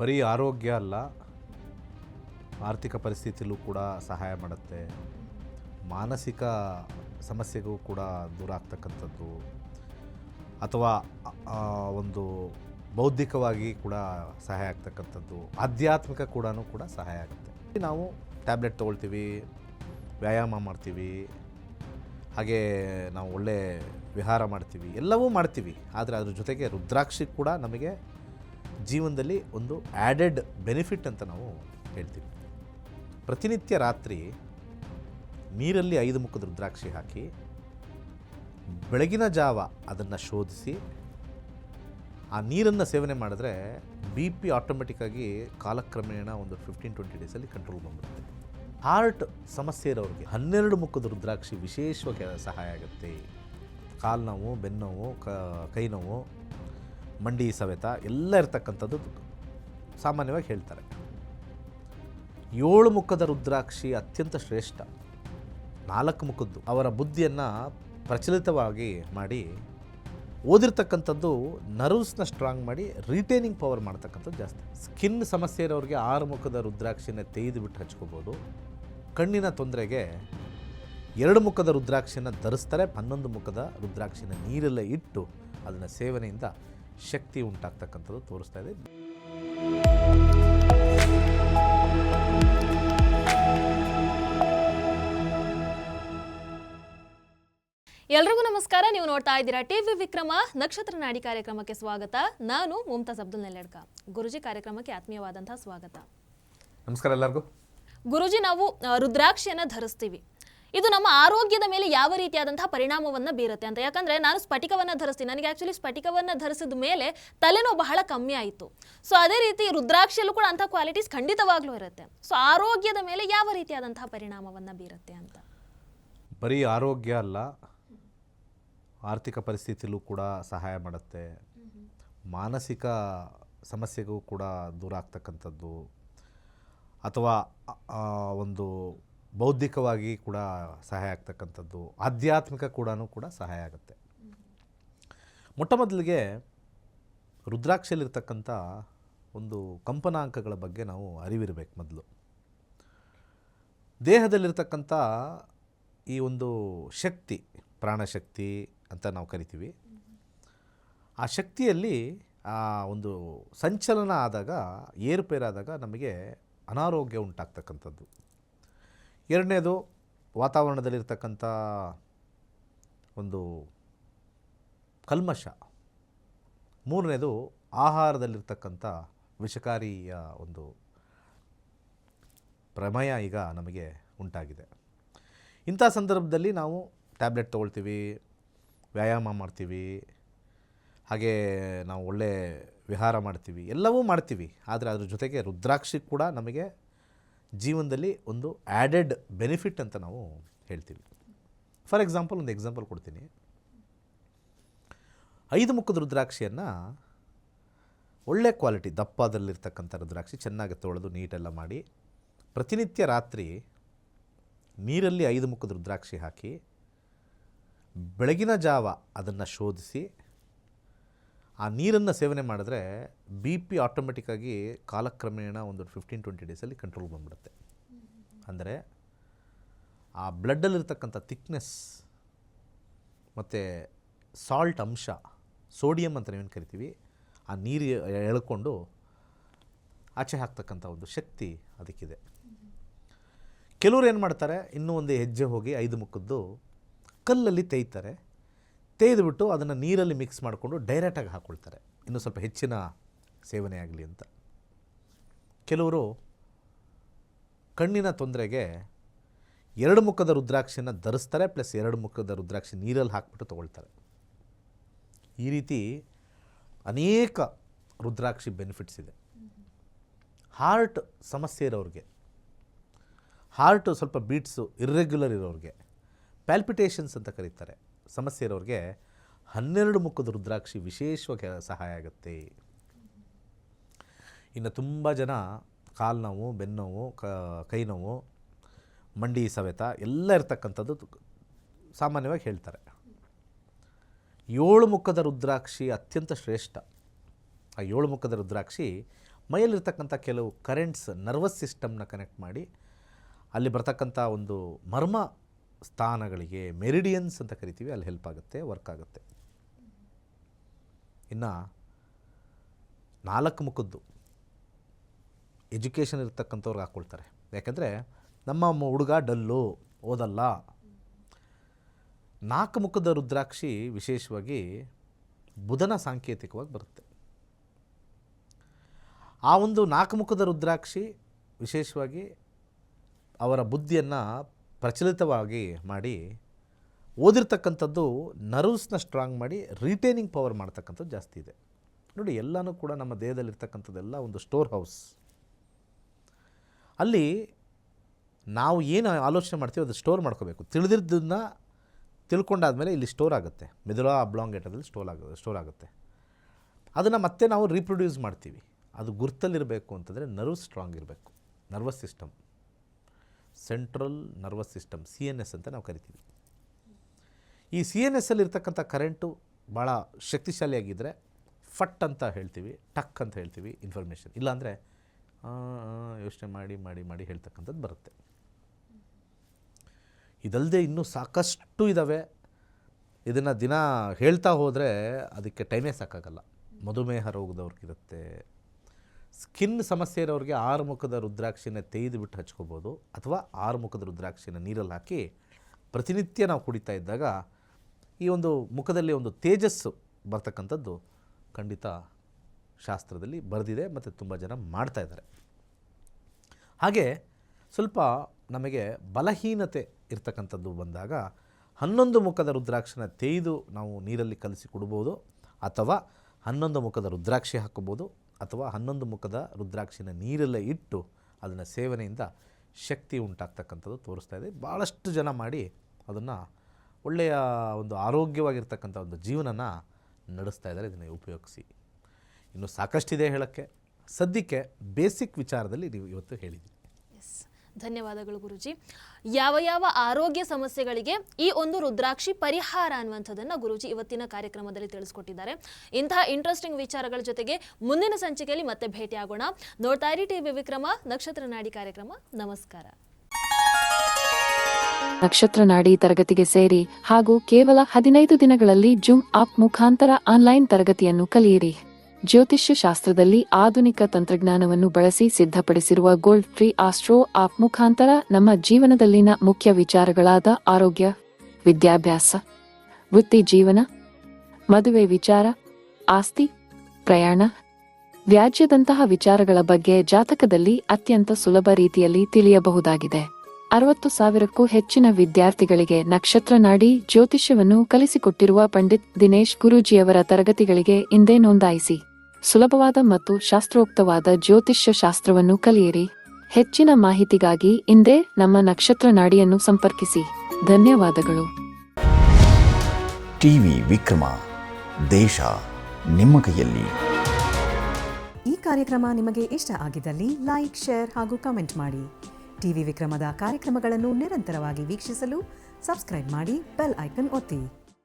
ಬರೀ ಆರೋಗ್ಯ ಅಲ್ಲ, ಆರ್ಥಿಕ ಪರಿಸ್ಥಿತಿಲೂ ಕೂಡ ಸಹಾಯ ಮಾಡುತ್ತೆ. ಮಾನಸಿಕ ಸಮಸ್ಯೆಗೂ ಕೂಡ ದೂರ ಆಗ್ತಕ್ಕಂಥದ್ದು. ಅಥವಾ ಒಂದು ಬೌದ್ಧಿಕವಾಗಿ ಕೂಡ ಸಹಾಯ ಆಗ್ತಕ್ಕಂಥದ್ದು. ಆಧ್ಯಾತ್ಮಿಕ ಕೂಡ ಕೂಡ ಸಹಾಯ ಆಗುತ್ತೆ. ನಾವು ಟ್ಯಾಬ್ಲೆಟ್ ತೊಗೊಳ್ತೀವಿ, ವ್ಯಾಯಾಮ ಮಾಡ್ತೀವಿ, ಹಾಗೆ ನಾವು ಒಳ್ಳೆ ವಿಹಾರ ಮಾಡ್ತೀವಿ, ಎಲ್ಲವೂ ಮಾಡ್ತೀವಿ. ಆದರೆ ಅದ್ರ ಜೊತೆಗೆ ರುದ್ರಾಕ್ಷಿ ಕೂಡ ನಮಗೆ ಜೀವನದಲ್ಲಿ ಒಂದು ಆ್ಯಡೆಡ್ ಬೆನಿಫಿಟ್ ಅಂತ ನಾವು ಹೇಳ್ತೀವಿ. ಪ್ರತಿನಿತ್ಯ ರಾತ್ರಿ ನೀರಲ್ಲಿ ಐದು ಮುಖದ ರುದ್ರಾಕ್ಷಿ ಹಾಕಿ, ಬೆಳಗಿನ ಜಾವ ಅದನ್ನು ಶೋಧಿಸಿ, ಆ ನೀರನ್ನು ಸೇವನೆ ಮಾಡಿದ್ರೆ ಬಿ ಪಿ ಆಟೋಮೆಟಿಕ್ಕಾಗಿ ಕಾಲಕ್ರಮೇಣ ಒಂದು ಫಿಫ್ಟೀನ್ ಟ್ವೆಂಟಿ ಡೇಸಲ್ಲಿ ಕಂಟ್ರೋಲ್ ಬಂದ್ಬಿಡುತ್ತೆ. ಹಾರ್ಟ್ ಸಮಸ್ಯೆ ಇರೋರಿಗೆ ಹನ್ನೆರಡು ಮುಖದ ರುದ್ರಾಕ್ಷಿ ವಿಶೇಷವಾಗಿ ಸಹಾಯ ಆಗುತ್ತೆ. ಕಾಲು ನೋವು ಬೆನ್ನೋವು, ಕ ನೋವು ಮಂಡಿ ಸವೆತ ಎಲ್ಲ ಇರ್ತಕ್ಕಂಥದ್ದು ಸಾಮಾನ್ಯವಾಗಿ ಹೇಳ್ತಾರೆ. ಏಳು ಮುಖದ ರುದ್ರಾಕ್ಷಿ ಅತ್ಯಂತ ಶ್ರೇಷ್ಠ. ನಾಲ್ಕು ಮುಖದ್ದು ಅವರ ಬುದ್ಧಿಯನ್ನು ಪ್ರಚಲಿತವಾಗಿ ಮಾಡಿ ಓದಿರ್ತಕ್ಕಂಥದ್ದು ನರ್ವ್ಸ್ನ ಸ್ಟ್ರಾಂಗ್ ಮಾಡಿ ರಿಟೈನಿಂಗ್ ಪವರ್ ಮಾಡ್ತಕ್ಕಂಥದ್ದು ಜಾಸ್ತಿ. ಸ್ಕಿನ್ ಸಮಸ್ಯೆ ಇರೋರಿಗೆ ಆರು ಮುಖದ ರುದ್ರಾಕ್ಷಿನ ತೆಗೆದು ಬಿಟ್ಟು ಹಚ್ಕೋಬೋದು. ಕಣ್ಣಿನ ತೊಂದರೆಗೆ ಎರಡು ಮುಖದ ರುದ್ರಾಕ್ಷಿನ ಧರಿಸ್ತಾರೆ ಹನ್ನೊಂದು ಮುಖದ ರುದ್ರಾಕ್ಷಿನ ನೀರಲ್ಲೇ ಇಟ್ಟು ಅದನ್ನು ಸೇವನೆಯಿಂದ ಶಕ್ತಿ ಉಂಟಾಗ್ತಕ್ಕಂಥದ್ದು ತೋರಿಸ್ತಾ ಇದೆ. ಎಲ್ರಿಗೂ ನಮಸ್ಕಾರ. ನೀವು ನೋಡ್ತಾ ಇದ್ದೀರಾ ಟಿವಿ ವಿಕ್ರಮ. ನಕ್ಷತ್ರ ನಾಡಿ ಕಾರ್ಯಕ್ರಮಕ್ಕೆ ಸ್ವಾಗತ. ನಾನು ಮುಮ್ತಾಜ್ ಅಬ್ದುಲ್ ನೆಲ್ಲಡ್ಕ. ಗುರುಜಿ ಕಾರ್ಯಕ್ರಮಕ್ಕೆ ಆತ್ಮೀಯವಾದಂತಹ ಸ್ವಾಗತ. ನಮಸ್ಕಾರ ಎಲ್ಲರಿಗೂ. ಗುರುಜಿ ನಾವು ರುದ್ರಾಕ್ಷಿಯನ್ನು ರುದ್ರಾಕ್ಷಿಯನ್ನ ಧರಿಸ್ತೀವಿ. ಇದು ನಮ್ಮ ಆರೋಗ್ಯದ ಮೇಲೆ ಯಾವ ರೀತಿಯಾದಂತಹ ಪರಿಣಾಮವನ್ನು ಬೀರುತ್ತೆ ಅಂತ. ಯಾಕಂದ್ರೆ ನಾನು ಸ್ಫಟಿಕವನ್ನು ಧರಿಸ್ತೀನಿ. ನನಗೆ ಆಕ್ಚುಲಿ ಸ್ಫಟಿಕವನ್ನು ಧರಿಸಿದ ಮೇಲೆ ತಲೆನೋವು ಬಹಳ ಕಮ್ಮಿ ಆಯಿತು. ಸೊ ಅದೇ ರೀತಿ ರುದ್ರಾಕ್ಷಿಯಲ್ಲೂ ಕೂಡ ಅಂತ ಕ್ವಾಲಿಟೀಸ್ ಖಂಡಿತವಾಗ್ಲೂ ಇರುತ್ತೆ. ಸೊ ಆರೋಗ್ಯದ ಮೇಲೆ ಯಾವ ರೀತಿಯಾದಂತಹ ಪರಿಣಾಮವನ್ನು ಬೀರುತ್ತೆ ಅಂತ? ಬರೀ ಆರೋಗ್ಯ ಅಲ್ಲ, ಆರ್ಥಿಕ ಪರಿಸ್ಥಿತಿಲೂ ಕೂಡ ಸಹಾಯ ಮಾಡುತ್ತೆ. ಮಾನಸಿಕ ಸಮಸ್ಯೆಗೂ ಕೂಡ ದೂರ ಆಗ್ತಕ್ಕಂಥದ್ದು. ಅಥವಾ ಒಂದು ಬೌದ್ಧಿಕವಾಗಿ ಕೂಡ ಸಹಾಯ ಆಗ್ತಕ್ಕಂಥದ್ದು, ಆಧ್ಯಾತ್ಮಿಕ ಕೂಡ ಕೂಡ ಸಹಾಯ ಆಗುತ್ತೆ. ಮೊಟ್ಟ ಮೊದಲಿಗೆ ರುದ್ರಾಕ್ಷಿಯಲ್ಲಿರ್ತಕ್ಕಂಥ ಒಂದು ಕಂಪನಾಂಕಗಳ ಬಗ್ಗೆ ನಾವು ಅರಿವಿರಬೇಕು ಮೊದಲು. ದೇಹದಲ್ಲಿರ್ತಕ್ಕಂಥ ಈ ಒಂದು ಶಕ್ತಿ, ಪ್ರಾಣಶಕ್ತಿ ಅಂತ ನಾವು ಕರಿತೀವಿ. ಆ ಶಕ್ತಿಯಲ್ಲಿ ಆ ಒಂದು ಸಂಚಲನ ಆದಾಗ, ಏರುಪೇರಾದಾಗ ನಮಗೆ ಅನಾರೋಗ್ಯ ಉಂಟಾಗ್ತಕ್ಕಂಥದ್ದು. ಎರಡನೇದು ವಾತಾವರಣದಲ್ಲಿರ್ತಕ್ಕಂಥ ಒಂದು ಕಲ್ಮಶ. ಮೂರನೇದು ಆಹಾರದಲ್ಲಿರ್ತಕ್ಕಂಥ ವಿಷಕಾರಿಯ ಒಂದು ಪ್ರಮೇಯ ಈಗ ನಮಗೆ ಉಂಟಾಗಿದೆ. ಇಂಥ ಸಂದರ್ಭದಲ್ಲಿ ನಾವು ಟ್ಯಾಬ್ಲೆಟ್ ತೊಗೊಳ್ತೀವಿ, ವ್ಯಾಯಾಮ ಮಾಡ್ತೀವಿ, ಹಾಗೆ ನಾವು ಒಳ್ಳೆ ವಿಹಾರ ಮಾಡ್ತೀವಿ, ಎಲ್ಲವೂ ಮಾಡ್ತೀವಿ. ಆದರೆ ಅದ್ರ ಜೊತೆಗೆ ರುದ್ರಾಕ್ಷಿ ಕೂಡ ನಮಗೆ ಜೀವನದಲ್ಲಿ ಒಂದು ಆ್ಯಡೆಡ್ ಬೆನಿಫಿಟ್ ಅಂತ ನಾವು ಹೇಳ್ತೀವಿ. ಫಾರ್ ಎಕ್ಸಾಂಪಲ್ ಒಂದು ಎಕ್ಸಾಂಪಲ್ ಕೊಡ್ತೀನಿ. ಐದು ಮುಖದ ರುದ್ರಾಕ್ಷಿಯನ್ನು ಒಳ್ಳೆ ಕ್ವಾಲಿಟಿ ದಪ್ಪದಲ್ಲಿರ್ತಕ್ಕಂಥ ರುದ್ರಾಕ್ಷಿ ಚೆನ್ನಾಗಿ ತೊಳೆದು ನೀಟೆಲ್ಲ ಮಾಡಿ ಪ್ರತಿನಿತ್ಯ ರಾತ್ರಿ ನೀರಲ್ಲಿ ಐದು ಮುಖದ ರುದ್ರಾಕ್ಷಿ ಹಾಕಿ ಬೆಳಗಿನ ಜಾವ ಅದನ್ನು ಶೋಧಿಸಿ ಆ ನೀರನ್ನು ಸೇವನೆ ಮಾಡಿದ್ರೆ ಬಿ ಪಿ ಆಟೋಮೆಟಿಕ್ಕಾಗಿ ಕಾಲಕ್ರಮೇಣ ಒಂದು ಫಿಫ್ಟೀನ್ ಟ್ವೆಂಟಿ ಡೇಸಲ್ಲಿ ಕಂಟ್ರೋಲ್ ಬಂದ್ಬಿಡುತ್ತೆ. ಅಂದರೆ ಆ ಬ್ಲಡ್ಡಲ್ಲಿರ್ತಕ್ಕಂಥ ಥಿಕ್ನೆಸ್ ಮತ್ತು ಸಾಲ್ಟ್ ಅಂಶ ಸೋಡಿಯಂ ಅಂತ ನಾವೇನು ಕರಿತೀವಿ, ಆ ನೀರು ಎಳ್ಕೊಂಡು ಆಚೆ ಹಾಕ್ತಕ್ಕಂಥ ಒಂದು ಶಕ್ತಿ ಅದಕ್ಕಿದೆ. ಕೆಲವರು ಏನು ಮಾಡ್ತಾರೆ, ಇನ್ನೂ ಒಂದು ಹೆಜ್ಜೆ ಹೋಗಿ ಐದು ಮುಖದ್ದು ಕಲ್ಲಲ್ಲಿ ತೇಯ್ತಾರೆ. ತೇಯ್ದುಬಿಟ್ಟು ಅದನ್ನು ನೀರಲ್ಲಿ ಮಿಕ್ಸ್ ಮಾಡಿಕೊಂಡು ಡೈರೆಕ್ಟಾಗಿ ಹಾಕ್ಕೊಳ್ತಾರೆ ಇನ್ನೂ ಸ್ವಲ್ಪ ಹೆಚ್ಚಿನ ಸೇವನೆ ಆಗಲಿ ಅಂತ. ಕೆಲವರು ಕಣ್ಣಿನ ತೊಂದರೆಗೆ ಎರಡು ಮುಖದ ರುದ್ರಾಕ್ಷಿನ ಧರಿಸ್ತಾರೆ, ಪ್ಲಸ್ ಎರಡು ಮುಖದ ರುದ್ರಾಕ್ಷಿ ನೀರಲ್ಲಿ ಹಾಕ್ಬಿಟ್ಟು ತೊಗೊಳ್ತಾರೆ. ಈ ರೀತಿ ಅನೇಕ ರುದ್ರಾಕ್ಷಿ ಬೆನಿಫಿಟ್ಸ್ ಇದೆ. ಹಾರ್ಟ್ ಸಮಸ್ಯೆ ಇರೋರಿಗೆ ಹಾರ್ಟು ಸ್ವಲ್ಪ ಬೀಟ್ಸು ಇರ್ರೆಗ್ಯುಲರ್ ಇರೋರಿಗೆ ಪ್ಯಾಲ್ಪಿಟೇಷನ್ಸ್ ಅಂತ ಕರೀತಾರೆ. ಸಮಸ್ಯೆ ಇರೋರಿಗೆ ಹನ್ನೆರಡು ಮುಖದ ರುದ್ರಾಕ್ಷಿ ವಿಶೇಷವಾಗಿ ಸಹಾಯ ಆಗುತ್ತೆ. ಇನ್ನು ತುಂಬ ಜನ ಕಾಲು ನೋವು ಬೆನ್ನೋವು ಕ ನೋವು, ಮಂಡಿ ಸವೆತ ಎಲ್ಲ ಇರ್ತಕ್ಕಂಥದ್ದು ಸಾಮಾನ್ಯವಾಗಿ ಹೇಳ್ತಾರೆ. ಏಳು ಮುಖದ ರುದ್ರಾಕ್ಷಿ ಅತ್ಯಂತ ಶ್ರೇಷ್ಠ. ಆ ಏಳು ಮುಖದ ರುದ್ರಾಕ್ಷಿ ಮೈಯಲ್ಲಿರ್ತಕ್ಕಂಥ ಕೆಲವು ಕರೆಂಟ್ಸ್ ನರ್ವಸ್ ಸಿಸ್ಟಮ್ನ ಕನೆಕ್ಟ್ ಮಾಡಿ ಅಲ್ಲಿ ಬರ್ತಕ್ಕಂಥ ಒಂದು ಮರ್ಮ ಸ್ಥಾನಗಳಿಗೆ ಮೆರಿಡಿಯನ್ಸ್ ಅಂತ ಕರಿತೀವಿ, ಅಲ್ಲಿ ಹೆಲ್ಪ್ ಆಗುತ್ತೆ ವರ್ಕ್ ಆಗುತ್ತೆ. ಇನ್ನು ನಾಲ್ಕು ಮುಖದ್ದು ಎಜುಕೇಷನ್ ಇರ್ತಕ್ಕಂಥವ್ರಿಗೆ ಹಾಕ್ಕೊಳ್ತಾರೆ ಯಾಕೆಂದರೆ ನಮ್ಮ ಹುಡುಗ ಡಲ್ಲು, ಓದಲ್ಲ. ನಾಲ್ಕು ಮುಖದ ರುದ್ರಾಕ್ಷಿ ವಿಶೇಷವಾಗಿ ಬುಧನ ಸಾಂಕೇತಿಕವಾಗಿ ಬರುತ್ತೆ. ಆ ಒಂದು ನಾಲ್ಕು ಮುಖದ ರುದ್ರಾಕ್ಷಿ ವಿಶೇಷವಾಗಿ ಅವರ ಬುದ್ಧಿಯನ್ನು ಪ್ರಚಲಿತವಾಗಿ ಮಾಡಿ ಓದಿರ್ತಕ್ಕಂಥದ್ದು ನರ್ವ್ಸ್ನ ಸ್ಟ್ರಾಂಗ್ ಮಾಡಿ ರಿಟೈನಿಂಗ್ ಪವರ್ ಮಾಡ್ತಕ್ಕಂಥದ್ದು ಜಾಸ್ತಿ ಇದೆ. ನೋಡಿ, ಎಲ್ಲನೂ ಕೂಡ ನಮ್ಮ ದೇಹದಲ್ಲಿರ್ತಕ್ಕಂಥದ್ದೆಲ್ಲ ಒಂದು ಸ್ಟೋರ್ ಹೌಸ್. ಅಲ್ಲಿ ನಾವು ಏನು ಆಲೋಚನೆ ಮಾಡ್ತೀವಿ ಅದು ಸ್ಟೋರ್ ಮಾಡ್ಕೋಬೇಕು. ತಿಳಿದಿದ್ದನ್ನ ತಿಳ್ಕೊಂಡಾದ್ಮೇಲೆ ಇಲ್ಲಿ ಸ್ಟೋರ್ ಆಗುತ್ತೆ. ಮೆದುಳ ಅಬ್ಲಾಂಗೇಟದಲ್ಲಿ ಸ್ಟೋರ್ ಆಗ, ಸ್ಟೋರ್ ಆಗುತ್ತೆ. ಅದನ್ನು ಮತ್ತೆ ನಾವು ರೀಪ್ರೊಡ್ಯೂಸ್ ಮಾಡ್ತೀವಿ. ಅದು ಗುರ್ತಲ್ಲಿರಬೇಕು ಅಂತಂದರೆ ನರ್ವ್ ಸ್ಟ್ರಾಂಗ್ ಇರಬೇಕು. Nervous system. Central nervous system C N S ಅಂತ ನಾವು ಕರಿತೀವಿ. ಈ ಸಿ ಎನ್ ಎಸ್ ಅಲ್ಲಿರ್ತಕ್ಕಂಥ ಕರೆಂಟು ಭಾಳ ಶಕ್ತಿಶಾಲಿಯಾಗಿದ್ದರೆ ಫಟ್ ಅಂತ ಹೇಳ್ತೀವಿ, ಟಕ್ ಅಂತ ಹೇಳ್ತೀವಿ ಇನ್ಫಾರ್ಮೇಷನ್ ಇಲ್ಲಾಂದರೆ ಯೋಚನೆ ಮಾಡಿ ಮಾಡಿ ಮಾಡಿ ಹೇಳ್ತಕ್ಕಂಥದ್ದು ಬರುತ್ತೆ. ಇದಲ್ಲದೆ ಇನ್ನೂ ಸಾಕಷ್ಟು ಇದ್ದಾವೆ ಇದನ್ನು ದಿನ ಹೇಳ್ತಾ ಹೋದರೆ ಅದಕ್ಕೆ ಟೈಮೇ ಸಾಕಾಗಲ್ಲ. ಮಧುಮೇಹ ರೋಗದವ್ರಿಗಿರುತ್ತೆ ಸ್ಕಿನ್ ಸಮಸ್ಯೆ ಇರೋರಿಗೆ ಆರು ಮುಖದ ರುದ್ರಾಕ್ಷಿನ ತೆಗೆದು ಬಿಟ್ಟು ಹಚ್ಕೋಬೋದು ಅಥವಾ ಆರು ಮುಖದ ರುದ್ರಾಕ್ಷಿನ ನೀರಲ್ಲಿ ಹಾಕಿ ಪ್ರತಿನಿತ್ಯ ನಾವು ಕುಡಿತಾ ಇದ್ದಾಗ ಈ ಒಂದು ಮುಖದಲ್ಲಿ ಒಂದು ತೇಜಸ್ಸು ಬರ್ತಕ್ಕಂಥದ್ದು ಖಂಡಿತ ಶಾಸ್ತ್ರದಲ್ಲಿ ಬರೆದಿದೆ ಮತ್ತು ತುಂಬ ಜನ ಮಾಡ್ತಾ ಇದ್ದಾರೆ. ಹಾಗೆ ಸ್ವಲ್ಪ ನಮಗೆ ಬಲಹೀನತೆ ಇರ್ತಕ್ಕಂಥದ್ದು ಬಂದಾಗ ಹನ್ನೊಂದು ಮುಖದ ರುದ್ರಾಕ್ಷಿನ ತೇಯ್ದು ನಾವು ನೀರಲ್ಲಿ ಕಲಸಿ ಕೊಡ್ಬೋದು ಅಥವಾ ಹನ್ನೊಂದು ಮುಖದ ರುದ್ರಾಕ್ಷಿ ಹಾಕೋಬೋದು ಅಥವಾ ಹನ್ನೊಂದು ಮುಖದ ರುದ್ರಾಕ್ಷಿನ ನೀರಲ್ಲೇ ಇಟ್ಟು ಅದನ್ನು ಸೇವನೆಯಿಂದ ಶಕ್ತಿ ಉಂಟಾಗ್ತಕ್ಕಂಥದ್ದು ತೋರಿಸ್ತಾ ಇದೆ. ಭಾಳಷ್ಟು ಜನ ಮಾಡಿ ಅದನ್ನು ಒಳ್ಳೆಯ ಒಂದು ಆರೋಗ್ಯವಾಗಿರ್ತಕ್ಕಂಥ ಒಂದು ಜೀವನನ ನಡೆಸ್ತಾ ಇದ್ದಾರೆ. ಇದನ್ನು ಉಪಯೋಗಿಸಿ. ಇನ್ನು ಸಾಕಷ್ಟಿದೆ ಹೇಳೋಕ್ಕೆ. ಸದ್ಯಕ್ಕೆ ಬೇಸಿಕ್ ವಿಚಾರದಲ್ಲಿ ನೀವು ಇವತ್ತು ಹೇಳಿದ್ದೀವಿ ಎಸ್ ಧನ್ಯವಾದಗಳು ಗುರುಜಿ. ಯಾವ ಯಾವ ಆರೋಗ್ಯ ಸಮಸ್ಯೆಗಳಿಗೆ ಈ ಒಂದು ರುದ್ರಾಕ್ಷಿ ಪರಿಹಾರ ಅನ್ನುವಂಥದ್ದನ್ನು ಗುರುಜಿ ಇವತ್ತಿನ ಕಾರ್ಯಕ್ರಮದಲ್ಲಿ ತಿಳಿಸ್ಕೊಟ್ಟಿದ್ದಾರೆ. ಇಂತಹ ಇಂಟ್ರೆಸ್ಟಿಂಗ್ ವಿಚಾರಗಳ ಜೊತೆಗೆ ಮುಂದಿನ ಸಂಚಿಕೆಯಲ್ಲಿ ಮತ್ತೆ ಭೇಟಿಯಾಗೋಣ. ನೋಡ್ತಾ ಇರಿ ಟಿವಿ ವಿಕ್ರಮ, ನಕ್ಷತ್ರ ನಾಡಿ ಕಾರ್ಯಕ್ರಮ. ನಮಸ್ಕಾರ. ನಕ್ಷತ್ರ ನಾಡಿ ತರಗತಿಗೆ ಸೇರಿ ಹಾಗೂ ಕೇವಲ ಹದಿನೈದು ದಿನಗಳಲ್ಲಿ ಜೂಮ್ ಆಪ್ ಮುಖಾಂತರ ಆನ್ಲೈನ್ ತರಗತಿಯನ್ನು ಕಲಿಯಿರಿ. ಜ್ಯೋತಿಷ್ಯ ಶಾಸ್ತ್ರದಲ್ಲಿ ಆಧುನಿಕ ತಂತ್ರಜ್ಞಾನವನ್ನು ಬಳಸಿ ಸಿದ್ಧಪಡಿಸಿರುವ ಗೋಲ್ಡ್ ಫ್ರೀ ಆಸ್ಟ್ರೋ ಆಪ್ ಮುಖಾಂತರ ನಮ್ಮ ಜೀವನದಲ್ಲಿನ ಮುಖ್ಯ ವಿಚಾರಗಳಾದ ಆರೋಗ್ಯ, ವಿದ್ಯಾಭ್ಯಾಸ, ವೃತ್ತಿ ಜೀವನ, ಮದುವೆ ವಿಚಾರ, ಆಸ್ತಿ, ಪ್ರಯಾಣ, ವ್ಯಾಜ್ಯದಂತಹ ವಿಚಾರಗಳ ಬಗ್ಗೆ ಜಾತಕದಲ್ಲಿ ಅತ್ಯಂತ ಸುಲಭ ರೀತಿಯಲ್ಲಿ ತಿಳಿಯಬಹುದಾಗಿದೆ. ಅರವತ್ತು ಸಾವಿರಕ್ಕೂ ಹೆಚ್ಚಿನ ವಿದ್ಯಾರ್ಥಿಗಳಿಗೆ ನಕ್ಷತ್ರ ನಾಡಿ ಜ್ಯೋತಿಷ್ಯವನ್ನು ಕಲಿಸಿಕೊಟ್ಟಿರುವ ಪಂಡಿತ್ ದಿನೇಶ್ ಗುರೂಜಿಯವರ ತರಗತಿಗಳಿಗೆ ಇಂದೇ ನೋಂದಾಯಿಸಿ. ಸುಲಭವಾದ ಮತ್ತು ಶಾಸ್ತ್ರೋಕ್ತವಾದ ಜ್ಯೋತಿಷ್ಯ ಶಾಸ್ತ್ರವನ್ನು ಕಲಿಯಿರಿ. ಹೆಚ್ಚಿನ ಮಾಹಿತಿಗಾಗಿ ಇಂದೇ ನಮ್ಮ ನಕ್ಷತ್ರ ನಾಡಿಯನ್ನು ಸಂಪರ್ಕಿಸಿ. ಧನ್ಯವಾದಗಳು. ಟಿವಿ ವಿಕ್ರಮ ದೇಶ ನಿಮ್ಮ ಕೈಯಲ್ಲಿ. ಈ ಕಾರ್ಯಕ್ರಮ ನಿಮಗೆ ಇಷ್ಟ ಆಗಿದ್ದಲ್ಲಿ ಲೈಕ್ ಶೇರ್ ಹಾಗೂ ಕಮೆಂಟ್ ಮಾಡಿ. ಟಿವಿ ವಿಕ್ರಮದ ಕಾರ್ಯಕ್ರಮಗಳನ್ನು ನಿರಂತರವಾಗಿ ವೀಕ್ಷಿಸಲು ಸಬ್ಸ್ಕ್ರೈಬ್ ಮಾಡಿ ಬೆಲ್ ಐಕನ್ ಒತ್ತಿ.